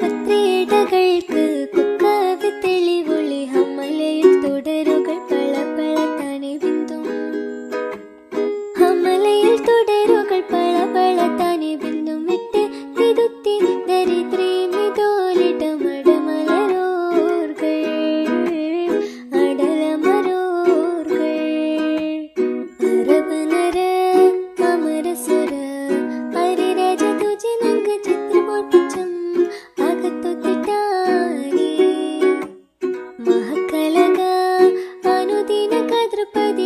പത്രിടകൾക്ക് കുക്കാവ് തെളിവൊളി ഹമലയിൽ തുടരുകൾ പളപളത്തണി ബിന്ദു. ഹമലയിൽ തുടരുകൾ പളപളത്തണി ബിന്ദു. വിട്ട് തിരുത്തി ദരിദ്രീ അമരസുര പരിരജ തുജനംഗ ചിത്രമോട്ടിച്ചം திருப்பதி